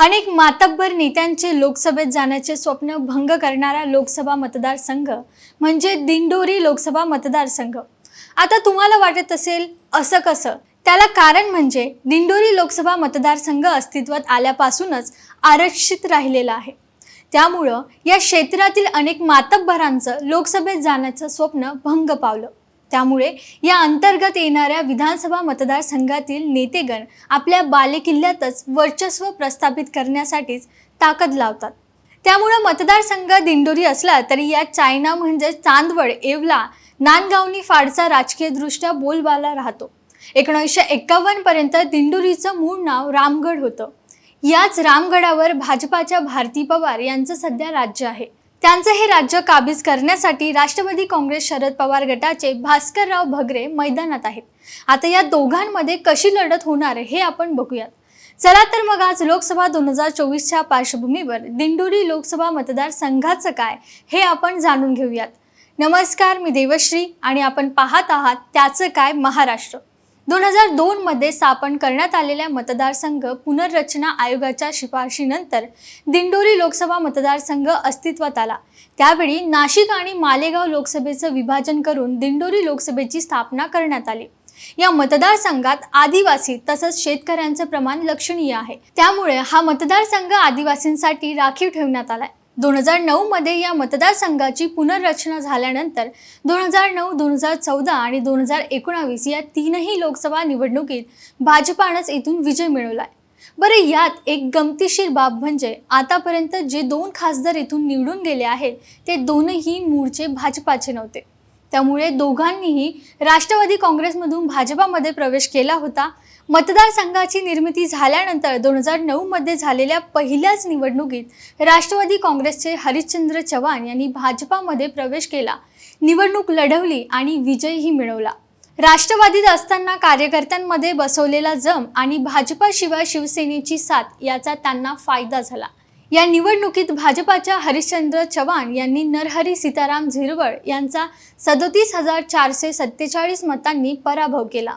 अनेक मातब्बर नेत्यांचे लोकसभेत जाण्याचे स्वप्न भंग करणारा लोकसभा मतदारसंघ म्हणजे दिंडोरी लोकसभा मतदारसंघ. आता तुम्हाला वाटत असेल असं कसं? त्याला कारण म्हणजे दिंडोरी लोकसभा मतदारसंघ अस्तित्वात आल्यापासूनच आरक्षित राहिलेला आहे. त्यामुळं या क्षेत्रातील अनेक मातब्बरांचं लोकसभेत जाण्याचं स्वप्न भंग पावलं. त्यामुळे या अंतर्गत येणाऱ्या विधानसभा मतदारसंघातील नेतेगण आपल्या बालेकिल्ल्यातच वर्चस्व प्रस्थापित करण्यासाठीच ताकद लावतात. त्यामुळं मतदारसंघ दिंडोरी असला तरी या चायना म्हणजे चांदवड येवला नांदगावनी फाडचा राजकीयदृष्ट्या बोलबाला राहतो. एकोणीसशे एक्कावन्नपर्यंत दिंडोरीचं मूळ नाव रामगड होतं. याच रामगडावर भाजपाच्या भारती पवार यांचं सध्या राज्य आहे. त्यांचं हे राज्य काबीज करण्यासाठी राष्ट्रवादी काँग्रेस शरद पवार गटाचे भास्करराव भगरे मैदानात आहेत. आता या दोघांमध्ये कशी लढत होणार हे आपण बघूयात. चला तर मग आज लोकसभा दोन हजार चोवीसच्या पार्श्वभूमीवर दिंडोरी लोकसभा मतदारसंघाचं काय हे आपण जाणून घेऊयात. नमस्कार मी देवश्री आणि आपण पाहत आहात त्याचं काय महाराष्ट्र. दोन हजार दोनमध्ये स्थापन करण्यात आलेल्या मतदारसंघ पुनर्रचना आयोगाच्या शिफारशीनंतर दिंडोरी लोकसभा मतदारसंघ अस्तित्वात आला. त्यावेळी नाशिक आणि मालेगाव लोकसभेचं विभाजन करून दिंडोरी लोकसभेची स्थापना करण्यात आली. या मतदारसंघात आदिवासी तसंच शेतकऱ्यांचं प्रमाण लक्षणीय आहे. त्यामुळे हा मतदारसंघ आदिवासींसाठी राखीव ठेवण्यात आलाय. दोन हजार नऊमध्ये या मतदारसंघाची पुनर्रचना झाल्यानंतर दोन हजार नऊ दोन हजार चौदा आणि दोन हजार एकोणावीस या तीनही लोकसभा निवडणुकीत भाजपानंच इथून विजय मिळवलाय. बरं यात एक गमतीशीर बाब म्हणजे आतापर्यंत जे दोन खासदार इथून निवडून गेले आहेत ते दोनही मूळचे भाजपाचे नव्हते. त्यामुळे दोघांनीही राष्ट्रवादी काँग्रेसमधून भाजपामध्ये प्रवेश केला होता. मतदारसंघाची निर्मिती झाल्यानंतर दोन हजार नऊमध्ये झालेल्या पहिल्याच निवडणुकीत राष्ट्रवादी काँग्रेसचे हरिश्चंद्र चव्हाण यांनी भाजपामध्ये प्रवेश केला. निवडणूक लढवली आणि विजयही मिळवला. राष्ट्रवादीत असताना कार्यकर्त्यांमध्ये बसवलेला जम आणि भाजपाशिवाय शिवसेनेची साथ याचा त्यांना फायदा झाला. या निवडणुकीत भाजपाच्या हरिश्चंद्र चव्हाण यांनी नरहरी सीताराम झिरवळ यांचा सदोतीस हजार चारशे सत्तेचाळीस मतांनी पराभव केला.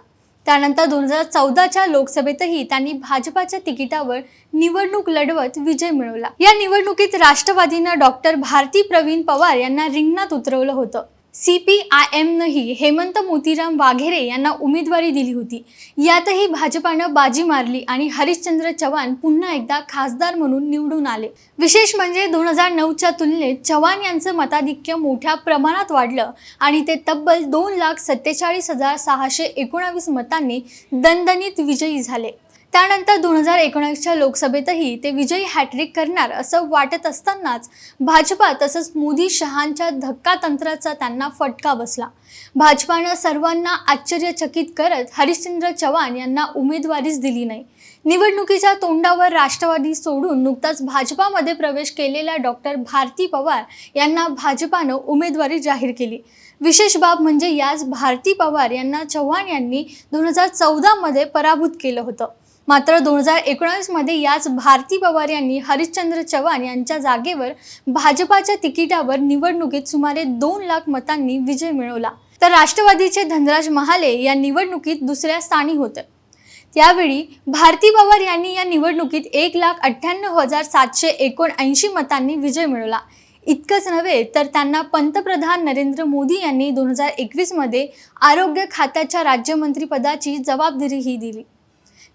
त्यानंतर दोन हजार चौदाच्या लोकसभेतही त्यांनी भाजपाच्या तिकिटावर निवडणूक लढवत विजय मिळवला. या निवडणुकीत राष्ट्रवादीनं डॉक्टर भारती प्रवीण पवार यांना रिंगणात उतरवलं होतं. सी पी आय एमनंही हेमंत मोतीराम वाघेरे यांना उमेदवारी दिली होती. यातही भाजपानं बाजी मारली आणि हरिश्चंद्र चव्हाण पुन्हा एकदा खासदार म्हणून निवडून आले. विशेष म्हणजे दोन हजार नऊच्या तुलनेत चव्हाण यांचं मताधिक्य मोठ्या प्रमाणात वाढलं आणि ते तब्बल दोन लाख सत्तेचाळीस हजार सहाशे एकोणावीस मतांनी दणदणीत विजयी झाले. त्यानंतर दोन हजार एकोणीसच्या लोकसभेतही ते विजयी हॅट्रिक करणार असं वाटत असतानाच भाजपा तसंच मोदी शहांच्या धक्का तंत्राचा त्यांना फटका बसला. भाजपानं सर्वांना आश्चर्यचकित करत हरिश्चंद्र चव्हाण यांना उमेदवारीच दिली नाही. निवडणुकीच्या तोंडावर राष्ट्रवादी सोडून नुकताच भाजपामध्ये प्रवेश केलेल्या डॉक्टर भारती पवार यांना भाजपानं उमेदवारी जाहीर केली. विशेष बाब म्हणजे याच भारती पवार यांना चव्हाण यांनी दोन हजार चौदामध्ये पराभूत केलं होतं. मात्र दोन हजार एकोणावीसमध्ये याच भारती पवार यांनी हरिश्चंद्र चव्हाण यांच्या जागेवर भाजपाच्या तिकिटावर निवडणुकीत सुमारे दोन लाख मतांनी विजय मिळवला. तर राष्ट्रवादीचे धनराज महाले या निवडणुकीत दुसऱ्या स्थानी होते. त्यावेळी भारती पवार यांनी या निवडणुकीत एक लाख अठ्ठ्याण्णव हजार सातशे एकोणऐंशी मतांनी विजय मिळवला. इतकंच नव्हे तर त्यांना पंतप्रधान नरेंद्र मोदी यांनी दोन हजार एकवीसमध्ये आरोग्य खात्याच्या राज्यमंत्रीपदाची जबाबदारीही दिली.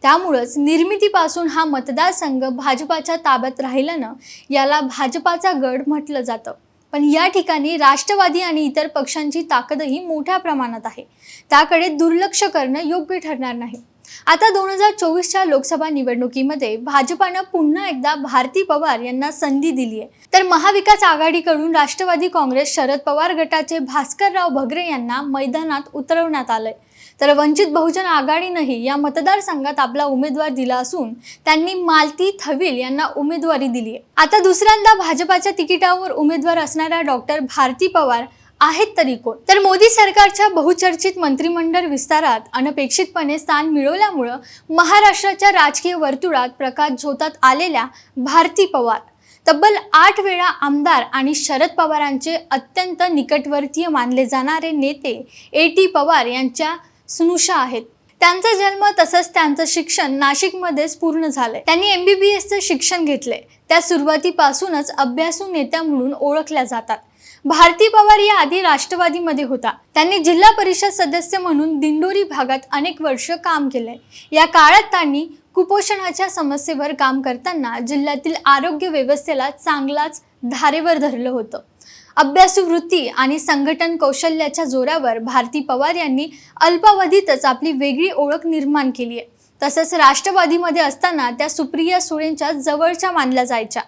त्यामुळंच निर्मितीपासून हा मतदारसंघ भाजपाच्या ताब्यात राहिल्यानं याला भाजपाचा गड म्हटलं जातं. पण या ठिकाणी राष्ट्रवादी आणि इतर पक्षांची ताकदही मोठ्या प्रमाणात आहे. त्याकडे दुर्लक्ष करणं योग्य ठरणार नाही. आता दोन हजार चोवीसच्या लोकसभा निवडणुकीमध्ये भाजपानं पुन्हा एकदा भारती पवार यांना संधी दिली आहे तर महाविकास आघाडीकडून राष्ट्रवादी काँग्रेस शरद पवार गटाचे भास्करराव भगरे यांना मैदानात उतरवण्यात आलंय. तर वंचित बहुजन आघाडीनंही या मतदारसंघात आपला उमेदवार दिला असून त्यांनी मालती थविल यांना उमेदवारी दिली आहे. आता दुसऱ्यांदा भाजपाच्या तिकिटावर उमेदवार असणाऱ्या डॉक्टर भारती पवार आहेत तरी कोण? तर मोदी सरकारच्या बहुचर्चित मंत्रिमंडळ विस्तारात अनपेक्षितपणे स्थान मिळवल्यामुळं महाराष्ट्राच्या राजकीय वर्तुळात प्रकाश झोतात आलेल्या भारती पवार तब्बल आठ वेळा आमदार आणि शरद पवारांचे अत्यंत निकटवर्तीय मानले जाणारे नेते ए टी पवार यांच्या स्नुषा आहेत. त्यांचा जन्म तसंच त्यांचं शिक्षण नाशिकमध्येच पूर्ण झालंय. त्यांनी एमबीबीएसचं शिक्षण घेतलंय. त्या सुरुवातीपासूनच अभ्यासू नेत्या म्हणून ओळखल्या जातात. भारती पवार या आधी राष्ट्रवादीमध्ये होता. त्यांनी जिल्हा परिषद सदस्य म्हणून दिंडोरी भागात अनेक वर्ष काम केले या काळात त्यांनी कुपोषणाच्या समस्येवर काम करताना जिल्ह्यातील आरोग्य व्यवस्थेला चांगलाच धारेवर धरलं होतं. अभ्यासू वृत्ती आणि संघटन कौशल्याच्या जोरावर भारती पवार यांनी अल्पावधीतच आपली वेगळी ओळख निर्माण केली आहे. तसंच राष्ट्रवादीमध्ये असताना त्या सुप्रिया सुळेंच्या जवळच्या मानल्या जायच्या.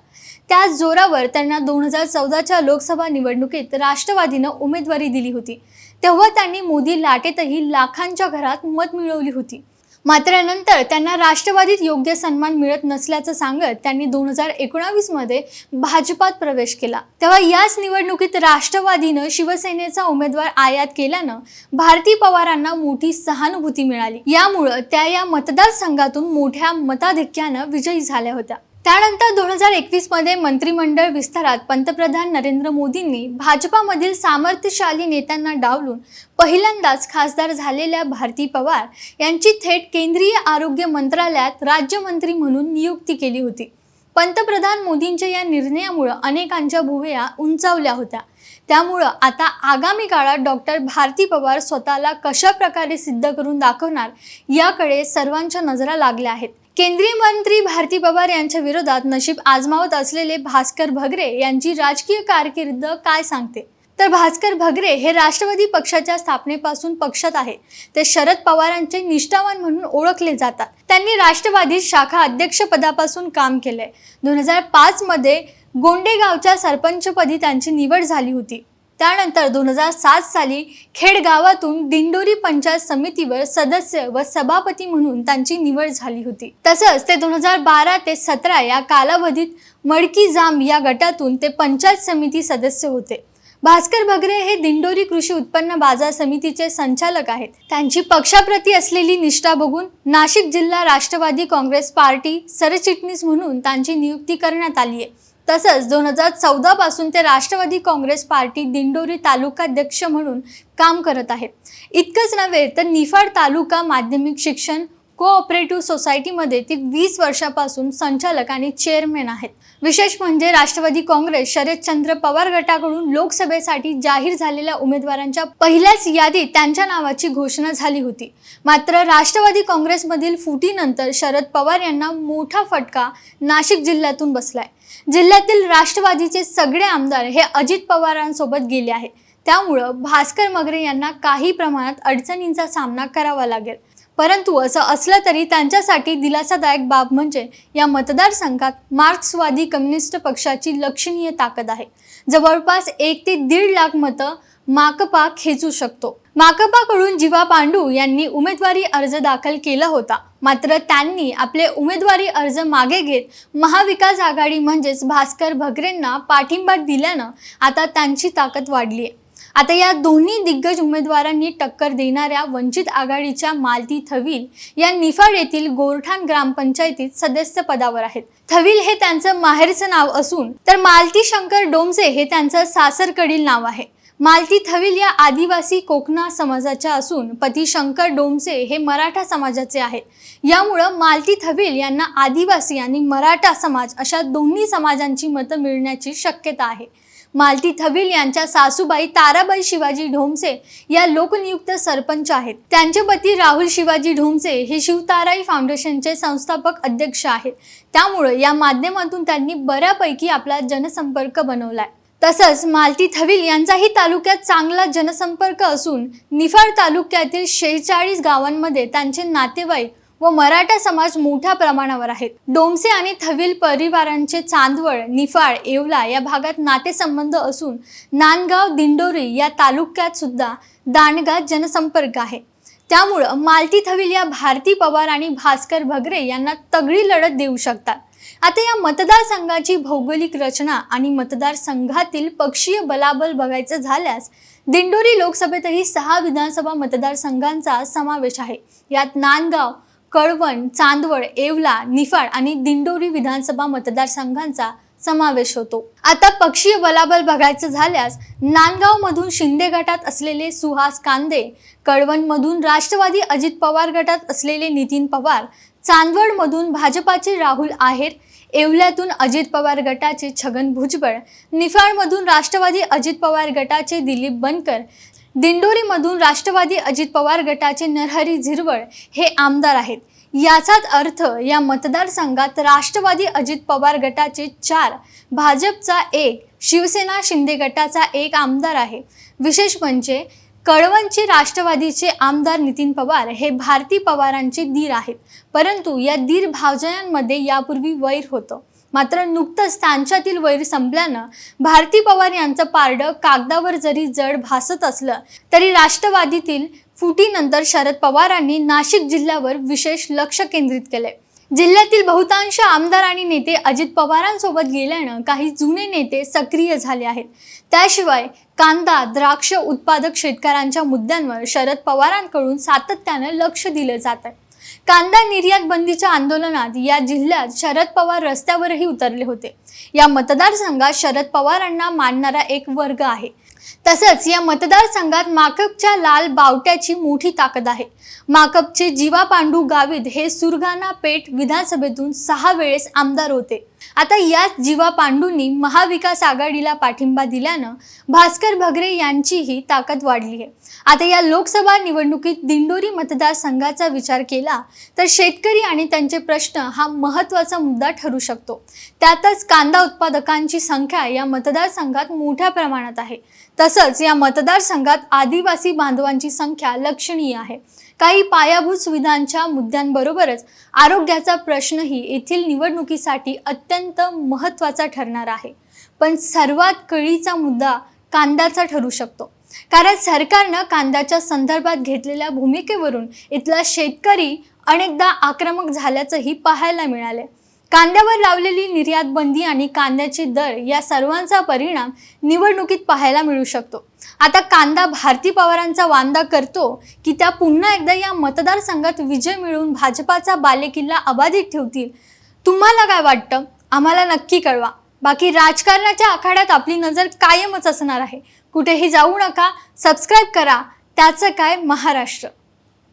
त्याच जोरावर त्यांना दोन हजार चौदाच्या लोकसभा निवडणुकीत राष्ट्रवादीनं उमेदवारी दिली होती. तेव्हा त्यांनी मोदी लाटेतही लाखांच्या घरात मत मिळवली होती. मात्र नंतर त्यांना राष्ट्रवादीत योग्य सन्मान मिळत नसल्याचं सांगत त्यांनी दोन हजार एकोणावीसमध्ये भाजपात प्रवेश केला. तेव्हा याच निवडणुकीत राष्ट्रवादीनं शिवसेनेचा उमेदवार आयात केल्यानं भारती पवारांना मोठी सहानुभूती मिळाली. यामुळं त्या या मतदारसंघातून मोठ्या मताधिक्यानं विजयी झाल्या होत्या. त्यानंतर दोन हजार एकवीसमध्ये मंत्रिमंडळ विस्तारात पंतप्रधान नरेंद्र मोदींनी भाजपामधील सामर्थ्यशाली नेत्यांना डावलून पहिल्यांदाच खासदार झालेल्या भारती पवार यांची थेट केंद्रीय आरोग्य मंत्रालयात राज्यमंत्री म्हणून नियुक्ती केली होती. पंतप्रधान मोदींच्या या निर्णयामुळं अनेकांच्या भुवया उंचावल्या होत्या. त्यामुळं आता आगामी काळात डॉक्टर भारती पवार स्वतःला कशा प्रकारे सिद्ध करून दाखवणार याकडे सर्वांच्या नजरा लागल्या आहेत. केंद्रीय मंत्री भारती पवार यांच्या विरोधात नशीब आजमावत असलेले भास्कर भगरे यांची राजकीय कारकीर्द काय सांगते? तर भास्कर भगरे हे राष्ट्रवादी पक्षाच्या स्थापनेपासून पक्षात आहे. ते शरद पवारांचे निष्ठावान म्हणून ओळखले जातात. त्यांनी राष्ट्रवादी शाखा अध्यक्षपदापासून काम केले दोन हजार पाच मध्ये गोंडेगावच्या सरपंचपदी त्यांची निवड झाली होती. त्यानंतर दोन हजार सात साली खेड गावातून दिंडोरी पंचायत समितीवर सदस्य व सभापती म्हणून त्यांची निवड झाली होती. तसंच ते दोन हजार बारा ते सतरा या कालावधीत मडकी जांब या गटातून ते पंचायत समिती सदस्य होते. भास्कर भगरे हे दिंडोरी कृषी उत्पन्न बाजार समितीचे संचालक आहेत. त्यांची पक्षाप्रती असलेली निष्ठा बघून नाशिक जिल्हा राष्ट्रवादी काँग्रेस पार्टी सरचिटणीस म्हणून त्यांची नियुक्ती करण्यात आली आहे तसंच दोन हजार चौदा पासून ते राष्ट्रवादी काँग्रेस पार्टी दिंडोरी तालुकाध्यक्ष म्हणून काम करत आहेत इतकंच नव्हे तर निफाड तालुका माध्यमिक शिक्षण कोऑपरेटिव्ह सोसायटीमध्ये ती वीस वर्षापासून संचालक आणि चेअरमॅन आहेत. विशेष म्हणजे राष्ट्रवादी काँग्रेस शरदचंद्र पवार गटाकडून लोकसभेसाठी जाहीर झालेल्या उमेदवारांच्या पहिल्याच यादीत त्यांच्या नावाची घोषणा झाली होती. मात्र राष्ट्रवादी काँग्रेसमधील फुटीनंतर शरद पवार यांना मोठा फटका नाशिक जिल्ह्यातून बसलाय. जिल्ह्यातील राष्ट्रवादीचे सगळे आमदार हे अजित पवारांसोबत गेले आहेत. त्यामुळं भास्कर मगरे यांना काही प्रमाणात अडचणींचा सामना करावा लागेल. परंतु असं असलं तरी त्यांच्यासाठी दिलासादायक बाब म्हणजे या मतदारसंघात मार्क्सवादी कम्युनिस्ट पक्षाची लक्षणीय ताकद आहे. जवळपास एक ते दीड लाख मतं माकपा खेचू शकतो. माकपाकडून जीवा पांडू यांनी उमेदवारी अर्ज दाखल केला होता. मात्र त्यांनी आपले उमेदवारी अर्ज मागे घेत महाविकास आघाडी म्हणजेच भास्कर भगरेंना पाठिंबा दिल्यानं आता त्यांची ताकद वाढली आहे आता या दोन्ही दिग्गज उमेदवारांनी टक्कर देणाऱ्या वंचित आघाडीच्या मालती थविल या निफाड येथील गोरठाण ग्रामपंचायतीत सदस्य पदावर आहेत. थविल हे त्यांचं माहेरचं नाव असून तर मालती शंकर डोमसे हे त्यांचं सासरकडील नाव आहे. मालती थविल या आदिवासी कोकणा समाजाच्या असून पती शंकर डोमसे हे मराठा समाजाचे आहेत. यामुळं मालती थविल यांना आदिवासी आणि मराठा समाज अशा दोन्ही समाजांची मतं मिळण्याची शक्यता आहे. मालती थविल यांच्या सासूबाई ताराबाई शिवाजी ढोमसे या लोकनियुक्त सरपंच आहेत. त्यांचे पती राहुल शिवाजी ढोमसे हे शिवताराई फाउंडेशनचे संस्थापक अध्यक्ष आहेत. त्यामुळे या माध्यमातून त्यांनी बऱ्यापैकी आपला जनसंपर्क बनवलाय. तसंच मालती थविल यांचाही तालुक्यात चांगला जनसंपर्क असून निफाड तालुक्यातील शेहेचाळीस गावांमध्ये त्यांचे नातेवाईक व मराठा समाज मोठ्या प्रमाणावर आहेत डोमसे आणि थविल परिवारांचे चांदवड निफाड येवला या भागात नातेसंबंध असून नांदगाव दिंडोरी या तालुक्यात सुद्धा दांडगा जनसंपर्क आहे. त्यामुळं मालती थविल या भारती पवार आणि भास्कर भगरे यांना तगडी लढत देऊ शकतात. आता या मतदारसंघाची भौगोलिक रचना आणि मतदारसंघातील पक्षीय बलाबल बघायचं झाल्यास दिंडोरी लोकसभेतही सहा विधानसभा मतदारसंघांचा समावेश आहे. यात नांदगाव कळवण चांदवड येवला निफाड आणि दिंडोरी विधानसभा मतदारसंघांचा समावेश होतो. आता पक्षीय बलाबल बघायचं झाल्यास नांदगाव मधून शिंदे गटात असलेले सुहास कांदे कळवण मधून राष्ट्रवादी अजित पवार गटात असलेले नितीन पवार चांदवड मधून भाजपाचे राहुल आहेर येवल्यातून अजित पवार गटाचे छगन भुजबळ निफाडमधून राष्ट्रवादी अजित पवार गटाचे दिलीप बनकर दिंडोरीमधून राष्ट्रवादी अजित पवार गटाचे नरहरी झिरवळ हे आमदार आहेत. याचाच अर्थ या मतदारसंघात राष्ट्रवादी अजित पवार गटाचे चार भाजपचा एक शिवसेना शिंदे गटाचा एक आमदार आहे. विशेष म्हणजे कळवणचे राष्ट्रवादीचे आमदार नितीन पवार हे भारती पवारांचे दीर आहेत. परंतु या दीर भावजयांमध्ये यापूर्वी वैर होतं. मात्र नुकतंच त्यांच्यातील वैर संपल्यानं भारती पवार यांचं पारडं कागदावर जरी जड भासत असलं तरी राष्ट्रवादीतील फुटीनंतर शरद पवारांनी नाशिक जिल्ह्यावर विशेष लक्ष केंद्रित केले जिल्ह्यातील बहुतांश आमदार आणि नेते अजित पवारांसोबत गेल्यानं काही जुने नेते सक्रिय झाले आहेत. त्याशिवाय कांदा द्राक्ष उत्पादक शेतकऱ्यांच्या मुद्द्यांवर शरद पवारांकडून सातत्यानं लक्ष दिलं जात आहे कांदा निर्यात बंदीच्या आंदोलनात या जिल्ह्यात शरद पवार रस्त्यावरही उतरले होते. या मतदारसंघात शरद पवारांना मानणारा एक वर्ग आहे. तसंच या मतदारसंघात माकपच्या लाल बावट्याची मोठी ताकद आहे. माकपचे जीवा पांडू गावित हे सुरगाणा पेठ विधानसभेतून सहा वेळेस आमदार होते. आता याच जीवा पांडूंनी महाविकास आघाडीला पाठिंबा दिल्यानं भास्कर भगरे यांचीही ताकद वाढली आहे. आता या लोकसभा निवडणुकीत दिंडोरी मतदारसंघाचा विचार केला तर शेतकरी आणि त्यांचे प्रश्न हा महत्त्वाचा मुद्दा ठरू शकतो. त्यातच कांदा उत्पादकांची संख्या या मतदारसंघात मोठ्या प्रमाणात आहे. तसंच या मतदारसंघात आदिवासी बांधवांची संख्या लक्षणीय आहे. काही पायाभूत सुविधांच्या मुद्द्यांबरोबरच आरोग्याचा प्रश्नही येथील निवडणुकीसाठी अत्यंत महत्त्वाचा ठरणार आहे. पण सर्वात कळीचा मुद्दा कांद्याचा ठरू शकतो. कारण सरकारनं कांद्याच्या संदर्भात घेतलेल्या भूमिकेवरून इथला शेतकरी अनेकदा आक्रमक झाल्याचंही पाहायला मिळाले कांद्यावर लावलेली निर्यात बंदी आणि कांद्याचे दर या सर्वांचा परिणाम निवडणुकीत पाहायला मिळू शकतो. आता कांदा भारती पवारांचा वांदा करतो की त्या पुन्हा एकदा या मतदारसंघात विजय मिळवून भाजपाचा बालेकिल्ला अबाधित ठेवतील. तुम्हाला काय वाटतं? आम्हाला नक्की कळवा. बाकी राजकारणाच्या आखाड्यात आपली नजर कायमच असणार आहे. कुठेही जाऊ नका सबस्क्राईब करा. त्याचं काय? महाराष्ट्र.